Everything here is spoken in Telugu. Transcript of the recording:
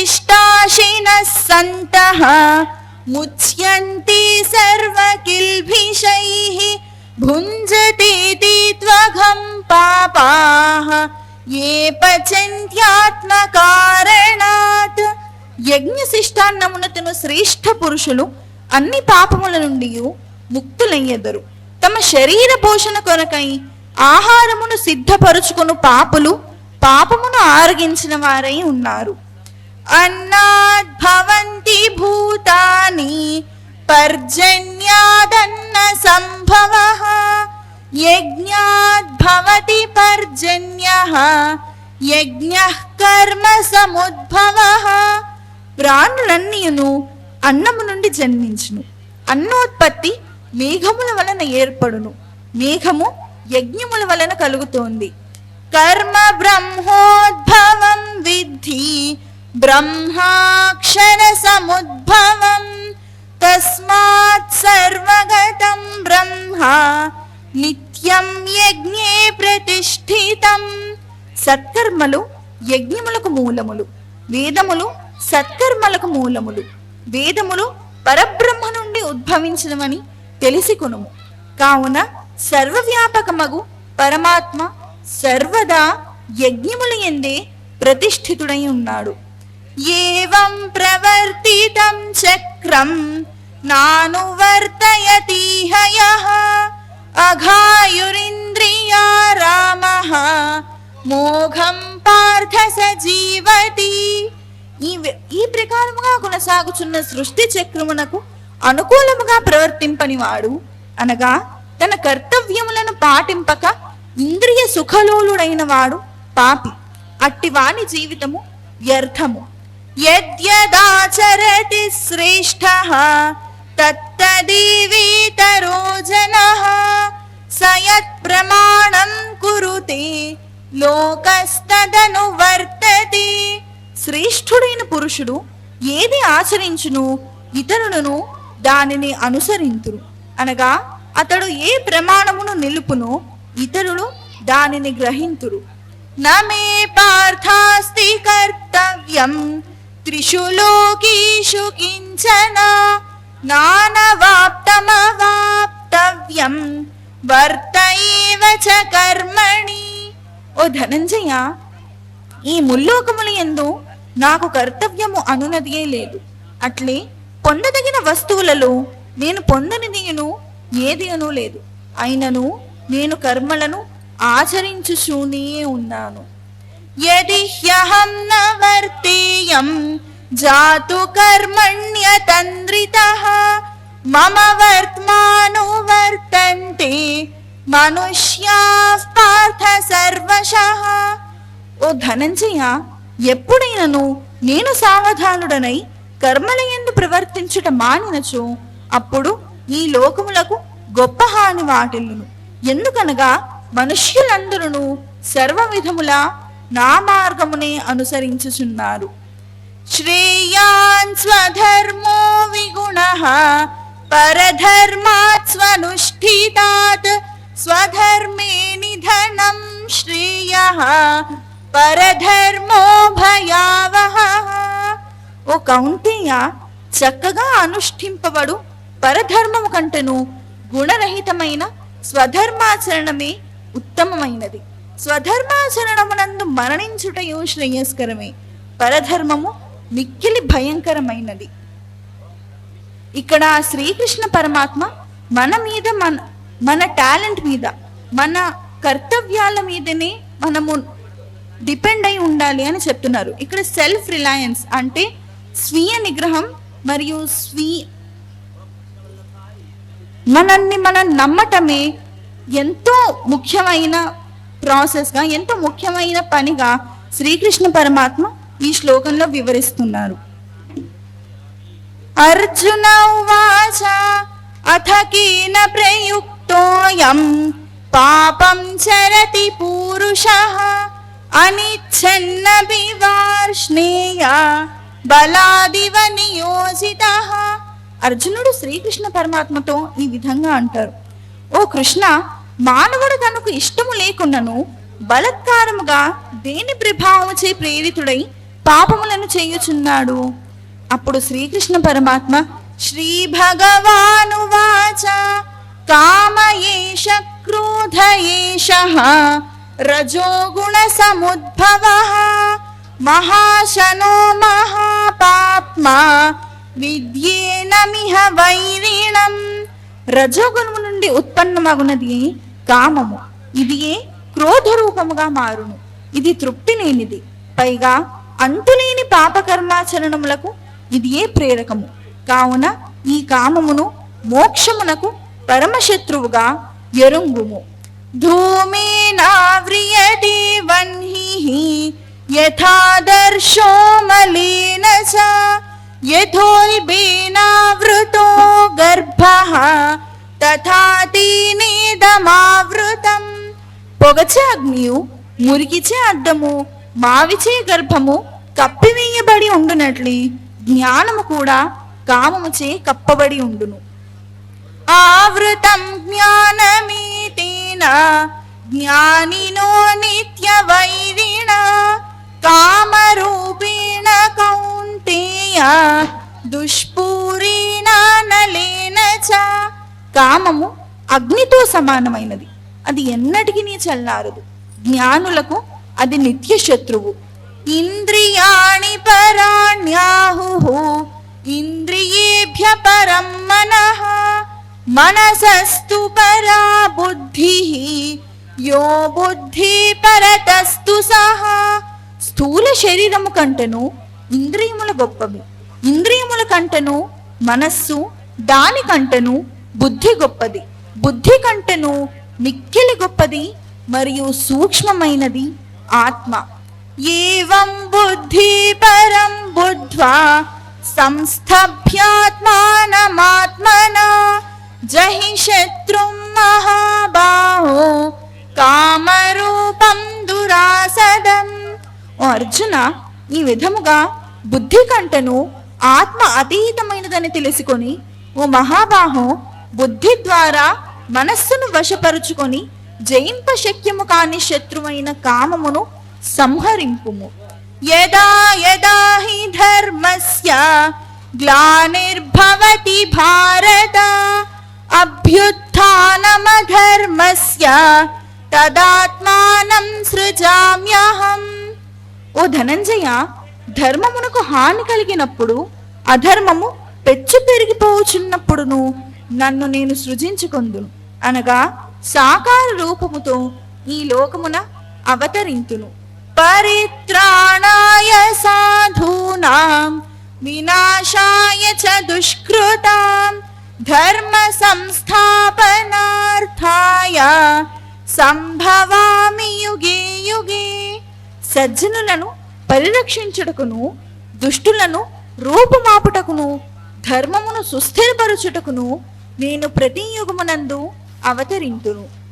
यज्ञशिष्टाशिनः सन्तः मुच्यन्ते सर्वकिल्भिषैः भुञ्जतेति त्वघं पापाः ये పచంత్యాత్మకారణాత్ యజ్ఞ శిష్టాన్నమునతను శ్రేష్ఠ పురుషులు అన్ని పాపముల నుండి ముక్తులయ్యెదరు తమ శరీర పోషణ కొరకై ఆహారమును సిద్ధపరుచుకును పాపులు పాపమును ఆరగించిన వారై ఉన్నారు. అన్నాద్ భవంతి భూతాని పర్జన్యాదన్న సంభవ యజ్ఞాద్ భవతి పర్జన్య యజ్ఞ కర్మ సముద్భవ. ప్రాణులన్నీయును అన్నము నుండి జన్మించును. అన్నోత్పత్తి మేఘముల వలన ఏర్పడును. మేఘము యజ్ఞముల వలన కలుగుతోంది. కర్మ బ్రహ్మోద్భవం విద్ధి బ్రహ్మాక్షర సముద్భవం తస్మాత్ సర్వగతం బ్రహ్మ నిత్యం యజ్ఞే ప్రతిష్ఠితం సత్కర్మలు యజ్ఞములకు మూలములు వేదములు సత్కర్మలకు మూలములు వేదములు పరబ్రహ్మ నుండి ఉద్భవించడమని తెలిసి కొనుము కావున సర్వవ్యాపకమగు పరమాత్మ సర్వదా యజ్ఞములు ఎందే ప్రతిష్ఠితుడై ఉన్నాడు. ఏవం ప్రవర్తితం చక్రం నానువర్తయతిహయ అఘాయురింద్రియా రామ మోఘం పార్థ సజీవతి. ఈ ఈ ప్రకారముగా కొనసాగుచున్న సృష్టి చక్రమునకు అనుకూలముగా ప్రవర్తింపనివాడు అనగా తన కర్తవ్యములను పాటింపక ఇంద్రియ సుఖలోలుడైన వాడు పాపి. అట్టివాని జీవితము వ్యర్థము. యద్యదాచరతి శ్రేష్ఠ తత్తదీవీతరో జనః సయత్ ప్రమాణం కురుతే లోకస్తదను వర్తతి. శ్రేష్ఠుడైన పురుషుడు ఏది ఆచరించును ఇతరులను దానిని అనుసరింతురు. అనగా అతడు ఏ ప్రమాణమును నిలుపునో ఇతరులు దానిని గ్రహింతురు. నమే పార్థాస్తి కర్తవ్యం. త్రిషు లోకీషు కించన. నానవాప్తమవాప్తవ్యం. వర్తైవ చ కర్మణి. ఓ ధనంజయ ఈ ముల్లోకముల ఎందు నాకు కర్తవ్యము అనునదియే లేదు. అట్లే పొందదగిన వస్తువులలో నేను పొందనిదియును ఏదియును లేదు. అయినను నేను కర్మలను ఆచరించుచూనే ఉన్నాను. యది హ్యహం న వర్తేయం జాతు కర్మణ్యతంద్రితః మమ వర్త్మాను వర్తంతే మనుష్యా పార్థ సర్వశ. ఓ ధనంజయ ఎప్పుడైనను నేను సావధానుడనై కర్మలయందు ప్రవర్తించుట మానినచో అప్పుడు ఈ లోకములకు గొప్ప హాని వాటిల్లును. ఎందుకనగా మనుష్యులందరూ సర్వ విధముల నా మార్గమునే అనుసరించుచున్నారు. శ్రేయాన్ స్వధర్మో విగుణ పరధర్మాత్ స్వనుష్ఠితాత్ స్వధర్మే నిధనం శ్రేయ పరధర్మో భయావహ. ఓ కౌంటేయ చక్కగా అనుష్ఠింపబడు పరధర్మము కంటెను గుణరహితమైన స్వధర్మాచరణమే ఉత్తమమైనది. స్వధర్మాచరణమునందు మరణించుటయు శ్రేయస్కరమే. పరధర్మము మిక్కిలి భయంకరమైనది. ఇక్కడ శ్రీకృష్ణ పరమాత్మ మన మీద మన మన టాలెంట్ మీద మన కర్తవ్యాల మీదనే మనము డిపెండ్ అయి ఉండాలి అని చెప్తున్నారు. ఇక్కడ సెల్ఫ్ రిలయన్స్ అంటే స్వీయ నిగ్రహం మరియు స్వీ మనల్ని మనం నమ్మటమే ఎంతో ముఖ్యమైన ప్రాసెస్గా ఎంతో ముఖ్యమైన పనిగా శ్రీకృష్ణ పరమాత్మ ఈ శ్లోకంలో వివరిస్తున్నారు. అర్జున ఉవాచ అథకిన ప్రయుక్తోయం పాపం చరతి పూరుష అనిచ్ఛన్న బివార్ష్ణేయ బలాదివ నియోజిత. అర్జునుడు శ్రీకృష్ణ పరమాత్మతో ఈ విధంగా అంటారు. ఓ కృష్ణ మానవుడు తనకు ఇష్టము లేకున్నను బలత్కారముగా దేని ప్రభావముచే ప్రేరితుడై పాపములను చేయుచున్నాడు? అప్పుడు శ్రీకృష్ణ పరమాత్మ శ్రీ భగవానువాచ కామయేష క్రోధయేష రజోగుణ సముద్భవ మహాశనో మహాపాప్మా విద్యేనమిహ వైరీణం రజోగుణము నుండి ఉత్పన్నమగునది కామము ఇదియే క్రోధ రూపముగా మారును. ఇది తృప్తి లేనిది. పైగా అంతులేని పాపకర్మాచరణములకు ఇదియే ప్రేరకము? కావున ఈ కామమును మోక్షమునకు పరమశత్రువుగా ఎరుంగుము. ధూమేనావ్రియతే వన్హిః యథాదర్శో మలిన చ యథోల్బేనావృతో గర్భః తథా పొగచే అగ్నియు మురికిచే అద్దము మావిచే గర్భము కప్పివేయబడి ఉండునట్లి జ్ఞానము కూడా కామముచే కప్పబడి ఉండును. ఆవృతం జ్ఞానమీతేన జ్ఞానినో నిత్య వైరిణ కామరూపేణ కౌంతేయ దుష్ప కామము అగ్నితో సమానమైనది. అది ఎన్నటికి నీ చల్లారదు. జ్ఞానులకు అది నిత్య శత్రువు ఇంద్రియాణి పరాణ్యాహు ఇంద్రియేభ్య పరం మన మనసస్తు పరా బుద్ధి యో బుద్ధి పరతస్తు సహా. స్థూల శరీరము కంటను ఇంద్రియముల గొప్పవి. ఇంద్రియముల కంటను మనస్సు దాని కంటను బుద్ధి గొప్పది. బుద్ధి కంటెను మిక్కిలి గొప్పది మరియు సూక్ష్మమైనది ఆత్మ. ఏవం బుద్ధి పరం బుద్ధ్వా సంస్థభ్యాత్మానమాత్మన జహి శత్రుం మహాబాహో కామరూపం దురాసదం. ఓ అర్జున ఈ విధముగా బుద్ధి కంటను ఆత్మ అతీతమైనదని తెలుసుకొని ఓ మహాబాహో బుద్ధి ద్వారా మనస్సును వశపరుచుకొని జయింప శక్యము కాని శత్రువైన కామమును సంహరింపుము. యదా యదా హి ధర్మస్య గ్లానిర్భవతి భారత అభ్యుత్థానమధర్మస్య తదాత్మానం సృజామ్యహం. ఓ ధనంజయ ధర్మమునకు హాని కలిగినప్పుడు అధర్మము పెచ్చు పెరిగిపోచున్నప్పుడును నన్ను నేను సృజించుకొందును అనగా సాకార రూపముతో ఈ లోకమున అవతరింతును. పరిత్రాణాయ సాధూనాం వినాశాయ చ దుష్కృతాం ధర్మ సంస్థాపనార్థాయ సంభవామి యుగే యుగే. సజ్జనులను పరిరక్షించుటకును దుష్టులను రూపుమాపుటకును ధర్మమును సుస్థిరపరచుటకును నేను ప్రతి యుగమునందు అవతరింతును.